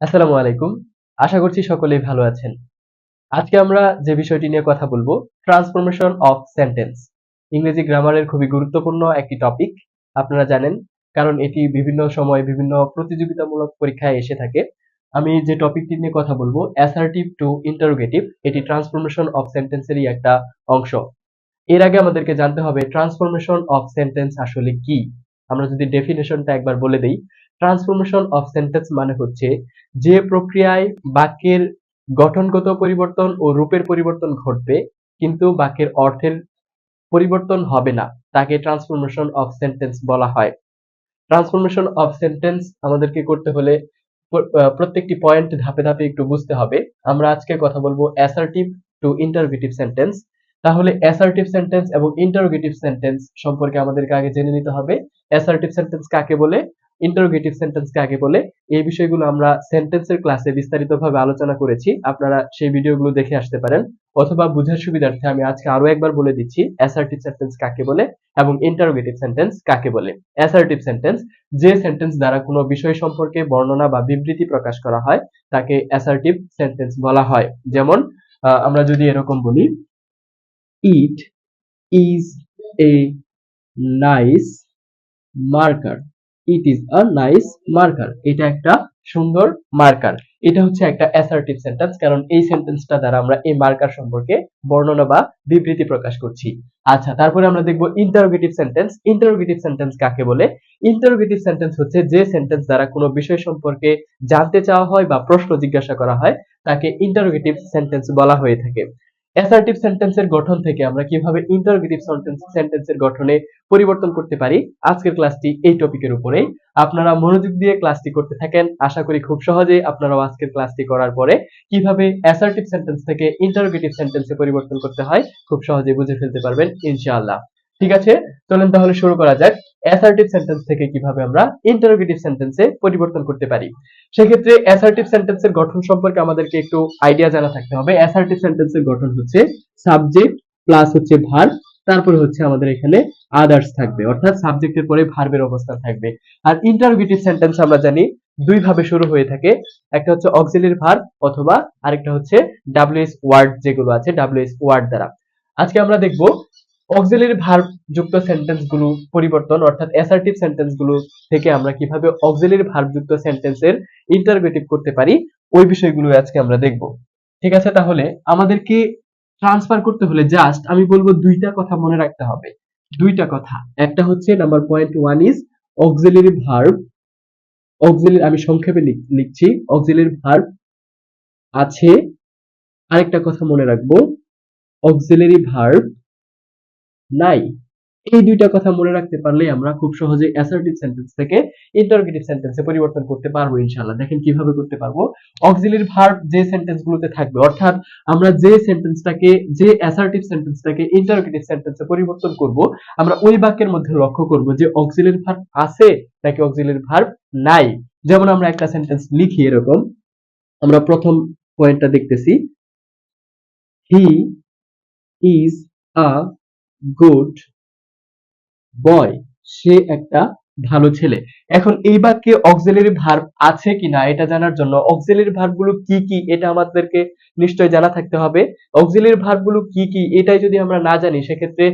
আসসালামু আলাইকুম। আশা করছি সকলেই ভালো আছেন। আজকে আমরা যে বিষয়টি নিয়ে কথা বলব ট্রান্সফরমেশন অফ সেন্টেন্স ইংরেজি গ্রামারের খুবই গুরুত্বপূর্ণ একটি টপিক আপনারা জানেন, কারণ এটি বিভিন্ন সময় বিভিন্ন প্রতিযোগিতামূলক পরীক্ষায় এসে থাকে। আমি যে টপিকটি নিয়ে কথা বলব অ্যাসার্টিভ টু ইন্টারোগেটিভ এটি ট্রান্সফরমেশন অফ সেন্টেন্সেরই একটা অংশ। এর আগে আমাদেরকে জানতে হবে ট্রান্সফরমেশন অফ সেন্টেন্স আসলে কি? আমরা যদি ডেফিনেশনটা একবার বলে দেই ট্রান্সফরমেশন অফ সেন্টেন্স মানে হচ্ছে যে প্রক্রিয়ায় বাক্যের গঠনগত পরিবর্তন ও রূপের পরিবর্তন ঘটবে, কিন্তু বাক্যের অর্থের পরিবর্তন হবে না। তাকে ট্রান্সফরমেশন অফ সেন্টেন্স বলা হয়। ট্রান্সফরমেশন অফ সেন্টেন্স আমাদেরকে করতে হলে প্রত্যেকটি পয়েন্ট ধাপে ধাপে একটু বুঝতে হবে। আমরা আজকে কথা বলব অ্যাসার্টিভ টু ইন্টারোগেটিভ সেন্টেন্স তাহলে অ্যাসার্টিভ সেন্টেন্স এবং ইন্টারোগেটিভ সেন্টেন্স সম্পর্কে আমাদেরকে আগে জেনে নিতে হবে। অ্যাসার্টিভ সেন্টেন্স কাকে বলে? ইন্টারোগেটিভ সেন্টেন্স কাকে বলে, এই বিষয়গুলো আমরা সেন্টেন্সের ক্লাসে বিস্তারিতভাবে আলোচনা করেছি। আপনারা সেই ভিডিওগুলো দেখে আসতে পারেন। অথবা বুঝার সুবিধার্থে আমি আজকে আরও একবার বলে দিচ্ছি অ্যাসার্টিভ সেন্টেন্স কাকে বলে এবং ইন্টারোগেটিভ সেন্টেন্স কাকে বলে। অ্যাসার্টিভ সেন্টেন্স যে সেন্টেন্স দ্বারা কোনো বিষয় সম্পর্কে বর্ণনা বা বিবৃতি প্রকাশ করা হয়, তাকে অ্যাসার্টিভ সেন্টেন্স বলা হয়। যেমন আমরা যদি এরকম বলি it is a nice marker it is a nice marker এটা একটা সুন্দর মার্কার এটা হচ্ছে একটা অ্যাসার্টিভ সেন্টেন্স কারণ এই সেন্টেন্সটা দ্বারা আমরা এই মার্কার সম্পর্কে বর্ণনা বা বিবৃতি প্রকাশ করছি। আচ্ছা তারপরে আমরা দেখব ইন্টারোগেটিভ সেন্টেন্স ইন্টারোগেটিভ সেন্টেন্স কাকে বলে? ইন্টারোগেটিভ সেন্টেন্স হচ্ছে যে সেন্টেন্স দ্বারা কোনো বিষয় সম্পর্কে জানতে চাওয়া হয় বা প্রশ্ন জিজ্ঞাসা করা হয়, তাকে ইন্টারোগেটিভ সেন্টেন্স বলা হয়ে থাকে। অ্যাসার্টিভ সেন্টেন্সের গঠন থেকে আমরা কীভাবে ইন্টারোগেটিভ সেন্টেন্স সেন্টেন্সের গঠনে পরিবর্তন করতে পারি? আজকের ক্লাসটি এই টপিকের উপরেই আপনারা মনোযোগ দিয়ে ক্লাসটি করতে থাকেন। আশা করি খুব সহজে আপনারাও আজকের ক্লাসটি করার পরে কীভাবে অ্যাসার্টিভ সেন্টেন্স থেকে ইন্টারোগেটিভ সেন্টেন্সে পরিবর্তন করতে হয়, খুব সহজে বুঝে ফেলতে পারবেন, ইনশাআল্লাহ। ঠিক আছে? চলেন তাহলে শুরু করা যাক। অ্যাসার্টিভ সেন্টেন্স থেকে কীভাবে আমরা ইন্টারোগেটিভ সেন্টেন্সে পরিবর্তন করতে পারি? সেক্ষেত্রে অ্যাসার্টিভ সেন্টেন্সের গঠন সম্পর্কে আমাদেরকে একটু আইডিয়া জানা থাকতে হবে। অ্যাসার্টিভ সেন্টেন্সের গঠন হচ্ছে সাবজেক্ট প্লাস হচ্ছে ভার্ব তারপরে হচ্ছে আমাদের এখানে আদার্স থাকবে। অর্থাৎ সাবজেক্টের পরে ভার্বের অবস্থান থাকবে। আর ইন্টারোগেটিভ সেন্টেন্স আমরা জানি দুই ভাবে শুরু হয়ে থাকে। একটা হচ্ছে অক্সিলারি ভার্ব অথবা আরেকটা হচ্ছে ডাব্লিউএস ওয়ার্ড যেগুলো আছে ডাব্লিউএস ওয়ার্ড দ্বারা। আজকে আমরা দেখব অক্সিলারি ভার্ব যুক্ত সেন্টেন্সগুলো পরিবর্তন, অর্থাৎ অ্যাসার্টিভ সেন্টেন্সগুলো থেকে আমরা কীভাবে অক্সিলারি ভার্ব যুক্ত সেন্টেন্সের ইন্টারোগেটিভ করতে পারি, ওই বিষয়গুলো আজকে আমরা দেখব। ঠিক আছে? তাহলে আমাদেরকে ট্রান্সফার করতে হলে জাস্ট আমি বলব দুইটা কথা মনে রাখতে হবে। দুইটা কথা। একটা হচ্ছে number point one is auxiliary verb auxiliary আমি সংক্ষেপে লিখ- লিখছি অক্সিলারি ভার্ব আছে। আরেকটা কথা মনে রাখব অক্সিলারি ভার্ব নাই। এই দুইটা কথা মনে রাখতে পারলে আমরা খুব সহজে অ্যাসার্টিভ সেন্টেন্স থেকে ইন্টারোগেটিভ সেন্টেন্সে পরিবর্তন করতে পারব ইনশাআল্লাহ। দেখেন কীভাবে করতে পারব। অক্সিলারি ভার্ব যে সেন্টেন্সগুলোতে থাকবে, অর্থাৎ আমরা যে সেন্টেন্সটাকে যে অ্যাসার্টিভ সেন্টেন্সটাকে ইন্টারোগেটিভ সেন্টেন্সে পরিবর্তন করব, আমরা ওই বাক্যের মধ্যে লক্ষ্য করব যে অক্সিলারি ভার্ব আছে নাকি অক্সিলারি ভার্ব নাই। যেমন আমরা একটা সেন্টেন্স লিখি এরকম, আমরা প্রথম পয়েন্টটা দেখতেছি। হি ইজ আ গুড বয় সে একটা ভালো ছেলে। এখন এই বাক্যে অক্সিলারি ভার্ব আছে কিনা এটা জানার জন্য অক্সিলারি ভার্বগুলো কি কি, এটা আমাদেরকে নিশ্চয় জানা থাকতে হবে। অক্সিলারি ভার্বগুলো কি কি, এটাই যদি আমরা না জানি, সেক্ষেত্রে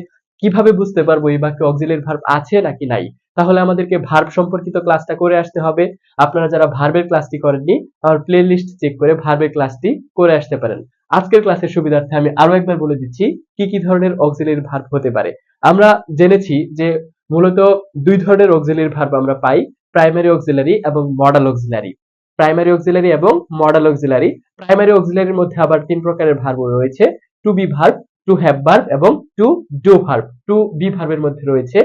কীভাবে বুঝতে পারব এই বাক্যে অক্সিলারি ভার্ব আছে নাকি নাই? তাহলে আমাদেরকে ভার্ব সম্পর্কিত ক্লাসটা করে আসতে হবে। আপনারা যারা ভার্বের ক্লাসটি করেননি আমার প্লে লিস্ট চেক করে ভার্বের ক্লাসটি করে আসতে পারেন। আজকের ক্লাসের সুবিধার্থে আমি আরও একবার বলে দিচ্ছি কি কি ধরনের অক্সিলারি ভার্ব হতে পারে। আমরা জেনেছি যে মূলত দুই ধরনের অক্সিলারি ভার্ব আমরা পাই প্রাইমারি অক্সিলারি এবং মডাল অক্সিলারি প্রাইমারি অক্সিলারি এবং মডাল অক্সিলারি প্রাইমারি অক্সিলারির মধ্যে আবার তিন প্রকারের ভার্ব রয়েছে to be verb to have verb এবং to do verb to be ভার্বের মধ্যে রয়েছে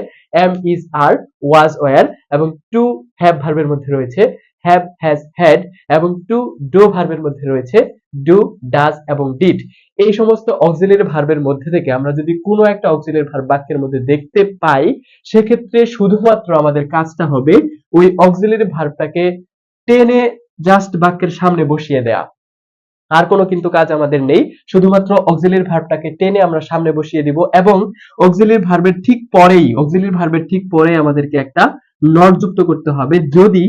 am is are was were এবং টু হ্যাভ ভার্বের মধ্যে রয়েছে হ্যাভ হ্যাজ হ্যাড এবং টু ডু ভার্বের মধ্যে রয়েছে ডু ডাজ এবং ডিড এই সমস্ত অক্সিলারি ভার্বের মধ্যে থেকে আমরা যদি কোনো একটা অক্সিলারি ভার্ব বাক্যের মধ্যে দেখতে পাই, সেক্ষেত্রে শুধুমাত্র আমাদের কাজটা হবে ওই অক্সিলারি ভার্বটাকে টেনে জাস্ট বাক্যের সামনে বসিয়ে দেয়া। আর কোনো কিন্তু কাজ আমাদের নেই, শুধুমাত্র অক্সিলারি ভার্বটাকে টেনে আমরা সামনে বসিয়ে দিব এবং অক্সিলারি ভার্বের ঠিক পরেই অক্সিলারি ভার্বের ঠিক পরে আমাদেরকে একটা নট যুক্ত করতে হবে। যদি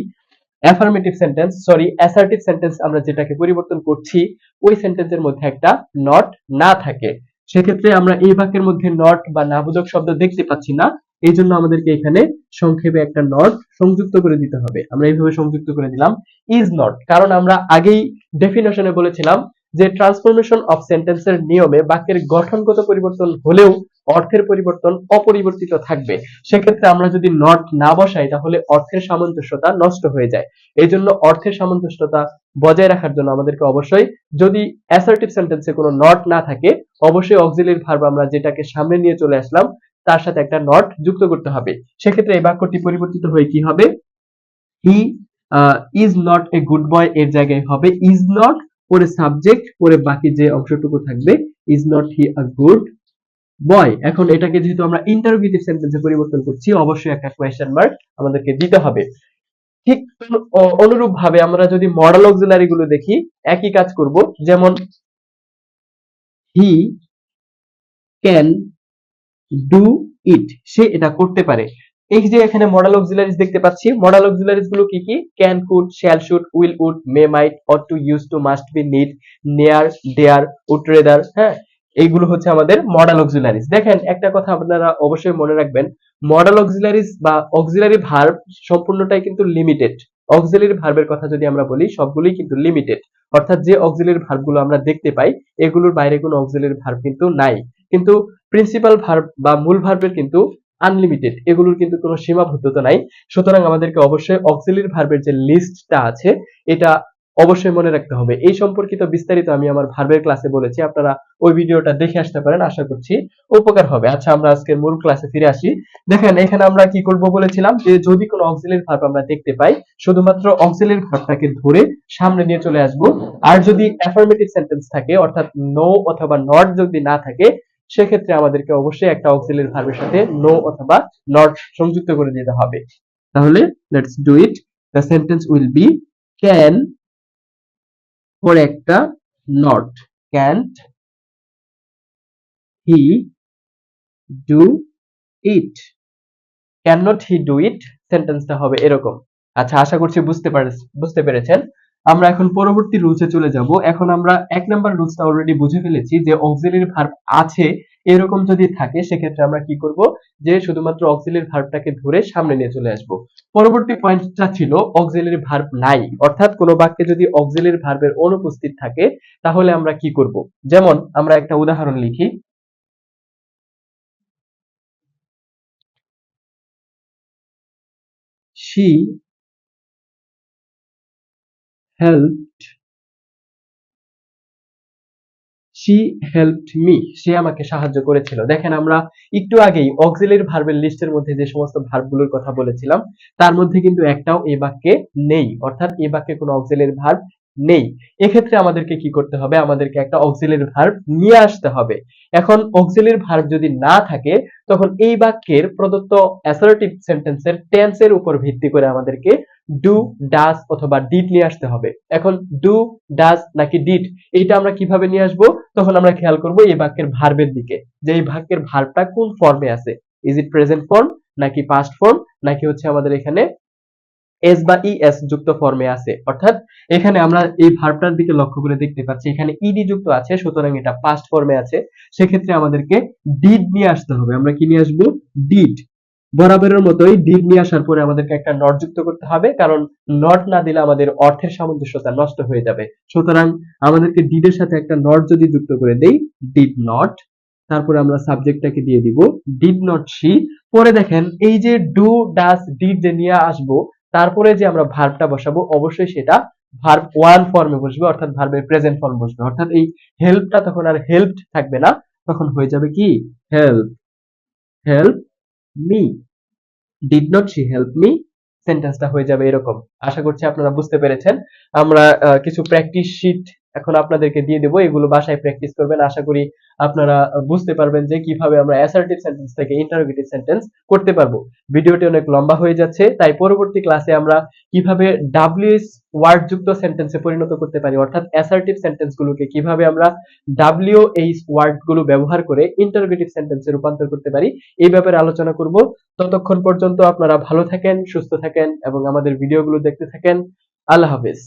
affirmative sentence sorry assertive sentence আমরা যেটাকে পরিবর্তন করছি, ওই সেন্টেন্সের মধ্যে একটা নট না থাকে। সেক্ষেত্রে আমরা এই বাক্যের মধ্যে নট বা নাবোধক শব্দ দেখতে পাচ্ছি না, এই জন্য আমাদেরকে এখানে সংক্ষেপে একটা নট সংযুক্ত করে দিতে হবে। আমরা এইভাবে সংযুক্ত করে দিলাম ইজ নট কারণ আমরা আগেই ডেফিনেশনে বলেছিলাম যে ট্রান্সফরমেশন অফ সেন্টেন্সের নিয়মে বাক্যের গঠনগত পরিবর্তন হলেও অর্থের পরিবর্তন অপরিবর্তিত থাকবে। সেক্ষেত্রে আমরা যদি নট না বসাই, তাহলে অর্থের সামঞ্জস্যতা নষ্ট হয়ে যায়। এই জন্য অর্থের সামঞ্জস্যতা বজায় রাখার জন্য আমাদেরকে অবশ্যই যদি অ্যাসার্টিভ সেন্টেন্সে কোনো নট না থাকে, অবশ্যই অক্সিলিয়ারি ভার্ব আমরা যেটাকে সামনে নিয়ে চলে আসলাম, তার সাথে একটা নট যুক্ত করতে হবে। সেক্ষেত্রে এই বাক্যটি পরিবর্তিত হয়ে কি হবে? He is not a good boy এর জায়গায় হবে। ইজ নট পরে সাবজেক্ট পরে বাকি যে অংশটুকু থাকবে is not he a good boy এখন এটাকে যেহেতু আমরা ইন্টারোগেটিভ সেন্টেন্সে পরিবর্তন করছি, অবশ্যই একটা কোয়েশ্চেন মার্ক আমাদেরকে দিতে হবে। ঠিক অনুরূপ ভাবে আমরা যদি মডেল অক্সিলারি গুলো দেখি, একই কাজ করব। যেমন হি ক্যান ডু ইট সে এটা করতে পারে। এই যে এখানে মডেল অক্সিলারিজ দেখতে পাচ্ছি মডেল অক্সিলারিজগুলো কি কি? Can could shall should will would may might ought to use to must be need near dare would rather হ্যাঁ? এইগুলো হচ্ছে আমাদের মডেল অক্সিলারিজ দেখেন, একটা কথা আপনারা অবশ্যই মনে রাখবেন মডেল অক্সিলারিজ বা অক্সিলারি ভার্ব সম্পূর্ণটাই কিন্তু লিমিটেড অক্সিলারি ভার্বের কথা যদি আমরা বলি, সবগুলোই কিন্তু লিমিটেড অর্থাৎ যে অক্সিলারি ভার্বগুলো আমরা দেখতে পাই, এগুলোর বাইরে কোনো অক্সিলারি ভার্ব কিন্তু নাই। কিন্তু প্রিন্সিপাল ভার্ব বা মূল ভার্বের কিন্তু আনলিমিটেড এগুলোর কিন্তু কোনো সীমাবদ্ধতা নাই। সুতরাং আমাদেরকে অবশ্যই অক্সিলারি ভার্বের যে লিস্টটা আছে, এটা অবশ্যই মনে রাখতে হবে। এই সম্পর্কিত বিস্তারিত আমি আমার ভার্বের ক্লাসে বলেছি, আপনারা ওই ভিডিওটা দেখে আসতে পারেন, আশা করছি উপকার হবে। আচ্ছা আমরা আজকের মূল ক্লাসে ফিরে আসি। দেখেন, এখানে আমরা কি করব বলেছিলাম যে যদি কোনো অক্সিলারি ভার্ব আমরা দেখতে পাই, শুধুমাত্র অক্সিলারি ভার্বটাকে ধরে সামনে নিয়ে চলে আসব। আর যদি অ্যাফার্মেটিভ সেন্টেন্স থাকে, অর্থাৎ নো অথবা নট যদি না থাকে সেক্ষেত্রে আমাদেরকে অবশ্যই একটা অক্সিলারি ভার্বের সাথে নো অথবা নট সংযুক্ত করে দিতে হবে। তাহলে let's do it the sentence will be can পরে একটা not can't he do it can not he do it সেন্টেন্সটা হবে এরকম। আচ্ছা আশা করছি বুঝতে পারে বুঝতে পেরেছেন। আমরা এখন পরবর্তী রুলসে চলে যাব। এখন আমরা এক নাম্বার রুলসটা অলরেডি বুঝে ফেলেছি যে অক্সিলারি ভার্ব আছে, এরকম যদি থাকে, সেক্ষেত্রে আমরা কি করব? যে শুধুমাত্র অক্সিলারি ভার্বটাকে ধরে সামনে নিয়ে চলে আসব। পরবর্তী পয়েন্টটা ছিল অক্সিলারি ভার্ব নাই অর্থাৎ কোনো বাক্যে যদি অক্সিলারি ভার্বের অনুপস্থিত থাকে, তাহলে আমরা কি করব? যেমন আমরা একটা উদাহরণ লিখি। She helped. She helped me. সে আমাকে সাহায্য করেছিল। দেখেন আমরা একটু আগেই অক্সিলারি ভার্বের লিস্টের মধ্যে যে সমস্ত ভার্বগুলোর কথা বলেছিলাম, তার মধ্যে কিন্তু একটাও এই বাক্যে নেই। অর্থাৎ এই বাক্যে কোনো অক্সিলারি ভার্ব নেই। এক্ষেত্রে আমাদেরকে কি করতে হবে? আমাদেরকে একটা অক্সিলারি ভার্ব নিয়ে আসতে হবে। এখন অক্সিলারি ভার্ব যদি না থাকে, তখন এই বাক্যের প্রদত্ত অ্যাসার্টিভ সেন্টেন্সের টেন্সের উপর ভিত্তি করে আমাদেরকে ডু ডাস অথবা ডিট নিয়ে আসতে হবে। এখন ডু ডাস নাকি ডিট এইটা আমরা কীভাবে নিয়ে আসব? তখন আমরা খেয়াল করব এই বাক্যের ভার্বের দিকে। যে এই বাক্যের ভার্বটা কোন ফর্মে আছে? ইজ ইট প্রেজেন্ট ফর্ম নাকি পাস্ট ফর্ম নাকি হচ্ছে আমাদের এখানে এস বা ই এস যুক্ত ফর্মে আছে। অর্থাৎ এখানে আমরা এই ভার্বটার দিকে লক্ষ্য করে দেখতে পাচ্ছি, এখানে ইডি যুক্ত আছে, সুতরাং এটা পাস্ট ফর্মে আছে। সেক্ষেত্রে আমাদেরকে ডিড নিয়ে আসতে হবে। আমরা কি নিয়ে আসব? ডিড বরাবরের মতোই ডিড নিয়ে আসার পরে আমাদেরকে একটা নট যুক্ত করতে হবে, কারণ নট না দিলে আমাদের অর্থের সামঞ্জস্যতা নষ্ট হয়ে যাবে। সুতরাং আমাদেরকে ডিডের সাথে একটা নট যদি যুক্ত করে দেই ডিড নট তারপরে আমরা সাবজেক্টটাকে দিয়ে দিব ডিড নট সি পরে দেখেন, এই যে ডু ডাস ডিড যে নিয়ে আসব তারপরে যে আমরা ভার্বটা বসাবো, অবশ্যই সেটা ভার্ব ওয়ান ফর্মে বসবে, অর্থাৎ ভার্বের প্রেজেন্ট ফর্ম বসবে। অর্থাৎ এই হেল্পটা তখন আর হেল্পড থাকবে না, তখন হয়ে যাবে কি? Help help me did not she help me সেন্টেন্সটা হয়ে যাবে এরকম। আশা করছি আপনারা বুঝতে পেরেছেন। আমরা কিছু প্র্যাকটিস শিট এখন আপনাদেরকে দিয়ে দেবো, এগুলো বাসায় প্র্যাকটিস করবেন। আশা করি আপনারা বুঝতে পারবেন যে কীভাবে আমরা অ্যাসার্টিভ সেন্টেন্স থেকে ইন্টারোগেটিভ সেন্টেন্স করতে পারব। ভিডিওটি অনেক লম্বা হয়ে যাচ্ছে, তাই পরবর্তী ক্লাসে আমরা কীভাবে ডাব্লিউএস ওয়ার্ড যুক্ত সেন্টেন্সে পরিণত করতে পারি, অর্থাৎ অ্যাসার্টিভ সেন্টেন্স গুলোকে কীভাবে আমরা ডাব্লিউএইচ ওয়ার্ডগুলো ব্যবহার করে ইন্টারোগেটিভ সেন্টেন্সে রূপান্তর করতে পারি, এই ব্যাপারে আলোচনা করব। ততক্ষণ পর্যন্ত আপনারা ভালো থাকেন, সুস্থ থাকেন এবং আমাদের ভিডিওগুলো দেখতে থাকেন। আল্লাহ হাফেজ।